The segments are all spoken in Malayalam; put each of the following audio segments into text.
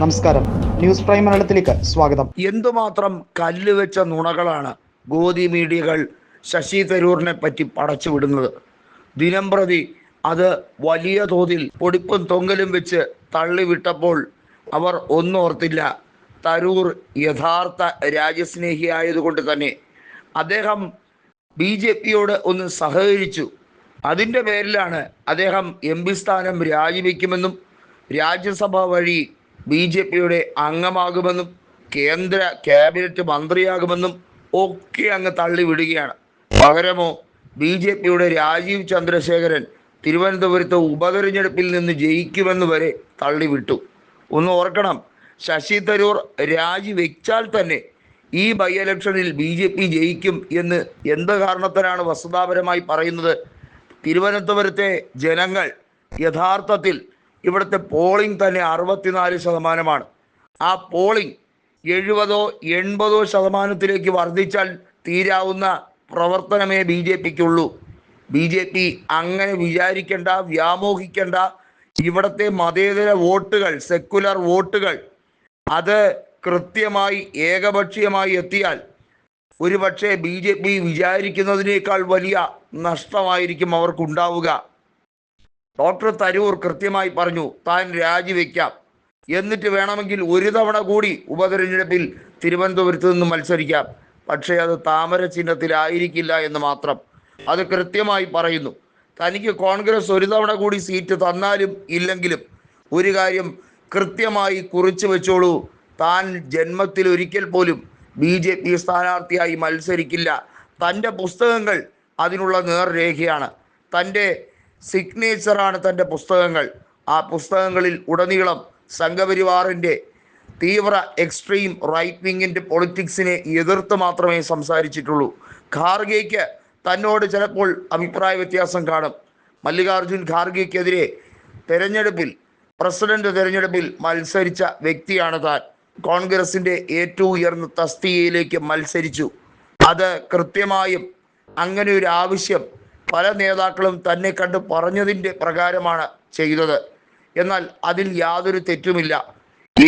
നമസ്കാരം. ന്യൂസ് പ്രൈം മലയാളത്തിലേക്ക് സ്വാഗതം. എന്തുമാത്രം കല്ലുവെച്ച നുണകളാണ് ഗോദി മീഡിയകൾ ശശി തരൂറിനെ പറ്റി പടച്ചു വിടുന്നത്. ദിനം പ്രതി അത് വലിയ തോതിൽ പൊടിപ്പും തൊങ്കലും വെച്ച് തള്ളിവിട്ടപ്പോൾ അവർ ഒന്നോർത്തില്ല. തരൂർ യഥാർത്ഥ രാജ്യസ്നേഹിയായതുകൊണ്ട് തന്നെ അദ്ദേഹം ബി ജെ പിയോട് ഒന്ന് സഹകരിച്ചു. അതിന്റെ പേരിലാണ് അദ്ദേഹം എം പി സ്ഥാനം രാജിവെക്കുമെന്നും രാജ്യസഭ വഴി ബി ജെ പിയുടെ അംഗമാകുമെന്നും കേന്ദ്ര ക്യാബിനറ്റ് മന്ത്രിയാകുമെന്നും ഒക്കെ അങ്ങ് തള്ളിവിടുകയാണ്. പകരമോ ബി ജെ പിയുടെ രാജീവ് ചന്ദ്രശേഖരൻ തിരുവനന്തപുരത്ത് ഉപതെരഞ്ഞെടുപ്പിൽ നിന്ന് ജയിക്കുമെന്ന് വരെ തള്ളിവിട്ടു. ഒന്ന് ഓർക്കണം ശശി തരൂർ രാജിവെച്ചാൽ തന്നെ ഈ ബൈ ഇലക്ഷനിൽ ബി ജെ പി ജയിക്കും എന്ന് എന്ത് കാരണത്തിനാണ് വസ്തുതാപരമായി പറയുന്നത്? തിരുവനന്തപുരത്തെ ജനങ്ങൾ യഥാർത്ഥത്തിൽ ഇവിടുത്തെ പോളിംഗ് തന്നെ അറുപത്തിനാല് ശതമാനമാണ്. ആ പോളിംഗ് എഴുപതോ എൺപതോ ശതമാനത്തിലേക്ക് വർദ്ധിച്ചാൽ തീരാവുന്ന പ്രവർത്തനമേ ബി ജെ പിക്കുള്ളൂ. ബി ജെ പി അങ്ങനെ വിചാരിക്കേണ്ട വ്യാമോഹിക്കേണ്ട. ഇവിടുത്തെ മതേതര വോട്ടുകൾ സെക്കുലർ വോട്ടുകൾ അത് കൃത്യമായി ഏകപക്ഷീയമായി എത്തിയാൽ ഒരുപക്ഷെ ബി ജെ പി വിചാരിക്കുന്നതിനേക്കാൾ വലിയ നഷ്ടമായിരിക്കും അവർക്കുണ്ടാവുക. ഡോക്ടർ തരൂർ കൃത്യമായി പറഞ്ഞു താൻ രാജിവെക്കാം. എന്നിട്ട് വേണമെങ്കിൽ ഒരു തവണ കൂടി ഉപതെരഞ്ഞെടുപ്പിൽ തിരുവനന്തപുരത്ത് നിന്ന് മത്സരിക്കാം. പക്ഷേ അത് താമര ചിഹ്നത്തിലായിരിക്കില്ല എന്ന് മാത്രം. അത് കൃത്യമായി പറയുന്നു. തനിക്ക് കോൺഗ്രസ് ഒരു തവണ കൂടി സീറ്റ് തന്നാലും ഇല്ലെങ്കിലും ഒരു കാര്യം കൃത്യമായി കുറിച്ചു വെച്ചോളൂ. താൻ ജന്മത്തിൽ ഒരിക്കൽ പോലും ബി ജെ പി സ്ഥാനാർത്ഥിയായി മത്സരിക്കില്ല. തന്റെ പുസ്തകങ്ങൾ അതിനുള്ള നേർരേഖയാണ്. തന്റെ സിഗ്നേച്ചറാണ് തന്റെ പുസ്തകങ്ങൾ. ആ പുസ്തകങ്ങളിൽ ഉടനീളം സംഘപരിവാറിന്റെ തീവ്ര എക്സ്ട്രീം റൈറ്റ് വിങ്ങിന്റെ പൊളിറ്റിക്സിനെ എതിർത്ത് മാത്രമേ സംസാരിച്ചിട്ടുള്ളൂ. ഖാർഗെയ്ക്ക് തന്നോട് ചിലപ്പോൾ അഭിപ്രായ വ്യത്യാസം കാണും. മല്ലികാർജുൻ ഖാർഗെയ്ക്കെതിരെ തെരഞ്ഞെടുപ്പിൽ പ്രസിഡന്റ് തെരഞ്ഞെടുപ്പിൽ മത്സരിച്ച വ്യക്തിയാണ് താൻ. കോൺഗ്രസിന്റെ ഏറ്റവും ഉയർന്ന തസ്തികയിലേക്ക് മത്സരിച്ചു. അത് കൃത്യമായും അങ്ങനെ ഒരു ആവശ്യം പല നേതാക്കളും തന്നെ കണ്ട് പറഞ്ഞതിന്റെ പ്രകാരമാണ് ചെയ്തത്. എന്നാൽ അതിൽ യാതൊരു തെറ്റുമില്ല.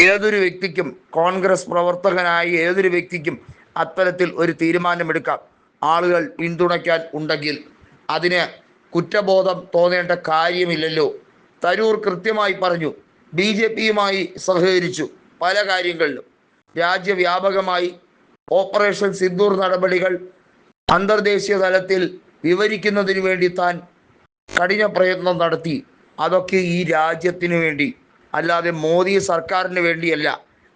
ഏതൊരു വ്യക്തിക്കും കോൺഗ്രസ് പ്രവർത്തകനായ ഏതൊരു വ്യക്തിക്കും അത്തരത്തിൽ ഒരു തീരുമാനമെടുക്കാം. ആളുകൾ പിന്തുണയ്ക്കാൻ ഉണ്ടെങ്കിൽ അതിന് കുറ്റബോധം തോന്നേണ്ട കാര്യമില്ലല്ലോ. തരൂർ കൃത്യമായി പറഞ്ഞു. ബി ജെ പിയുമായി സഹകരിച്ചു പല കാര്യങ്ങളിലും. രാജ്യവ്യാപകമായി ഓപ്പറേഷൻ സിന്ദൂർ നടപടികൾ അന്തർദേശീയ തലത്തിൽ വിവരിക്കുന്നതിന് വേണ്ടി താൻ കഠിന പ്രയത്നം നടത്തി. അതൊക്കെ ഈ രാജ്യത്തിന് വേണ്ടി അല്ലാതെ മോദി സർക്കാരിന് വേണ്ടിയല്ല.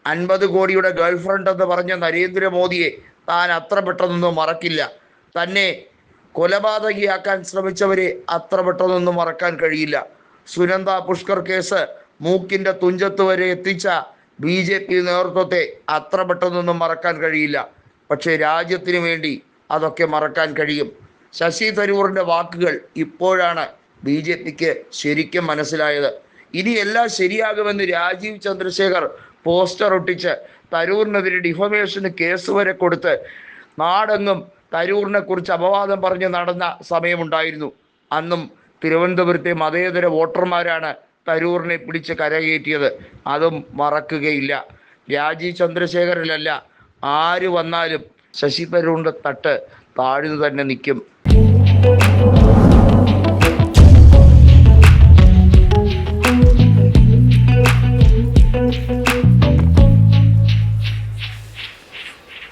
അൻപത് കോടിയുടെ ഗേൾഫ്രണ്ട് എന്ന് പറഞ്ഞ നരേന്ദ്രമോദിയെ താൻ അത്ര പെട്ടെന്നൊന്നും മറക്കില്ല. തന്നെ കൊലപാതകിയാക്കാൻ ശ്രമിച്ചവരെ അത്ര പെട്ടെന്നൊന്നും മറക്കാൻ കഴിയില്ല. സുനന്ദ പുഷ്കർ കേസ് മൂക്കിന്റെ തുഞ്ചത്ത് വരെ എത്തിച്ച ബി ജെ പി നേതൃത്വത്തെ അത്ര പെട്ടെന്നൊന്നും മറക്കാൻ കഴിയില്ല. പക്ഷേ രാജ്യത്തിന് വേണ്ടി അതൊക്കെ മറക്കാൻ കഴിയും. ശശി തരൂറിന്റെ വാക്കുകൾ ഇപ്പോഴാണ് ബി ജെ പിക്ക് ശരിക്കും മനസ്സിലായത്. ഇനി എല്ലാം ശരിയാകുമെന്ന് രാജീവ് ചന്ദ്രശേഖർ പോസ്റ്റർ ഒട്ടിച്ച് തരൂറിനെതിരെ ഡിഫമേഷന് കേസ് വരെ കൊടുത്ത് നാടെങ്ങും തരൂറിനെ കുറിച്ച് അപവാദം പറഞ്ഞ് നടന്ന സമയമുണ്ടായിരുന്നു. അന്നും തിരുവനന്തപുരത്തെ മതേതര വോട്ടർമാരാണ് തരൂറിനെ പിടിച്ച് കരകയറ്റിയത്. അതും മറക്കുകയില്ല. രാജീവ് ചന്ദ്രശേഖരനല്ല ആര് വന്നാലും ശശി തരൂറിന്റെ തട്ട് താഴ്ന്നു തന്നെ നിൽക്കും. Thank you.